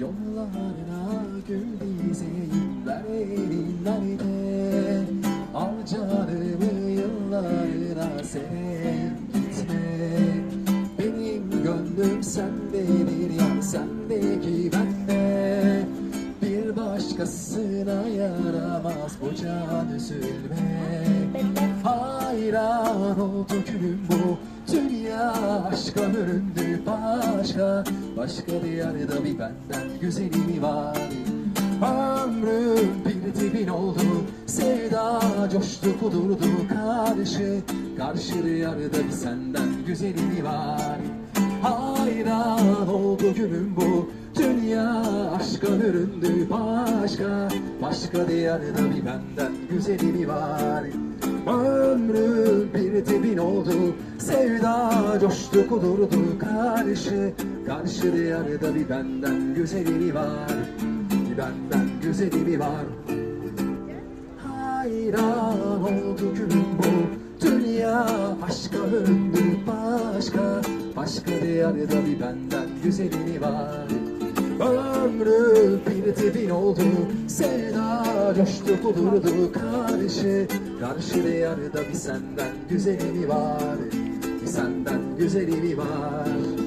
Yollarına gül dizeyim ver elinlerde Al canımı yıllarına sen gitme Benim gönlüm sendedir ya sendeki bende Bir başkasına yaramaz bu can üzülme Hayran oldu günüm bu büründü başka Başka diyarda bir benden güzeli mi var? Ömrüm bir dibin oldu Sevda coştu kudurdu karşı. Karşı diyarda bir senden güzeli mi var? Hayran oldu günüm bu? Dünya aşka büründü başka. Başka diyarda bir benden güzeli mi var? Ömrüm bir dibin oldu Sevda coştu kudurdu karşı. Karşı diyarda bir benden güzeli mi var. Bir benden güzeli mi var? Hayran oldu günüm bu. Dünya aşka büründü başka. Başka diyarda bir benden güzeli mi var? Ömrü bir dibin oldu. Sevda coştu kudurdu karşı Karşı diyarda bir senden güzeli mi var Bir senden güzeli mi var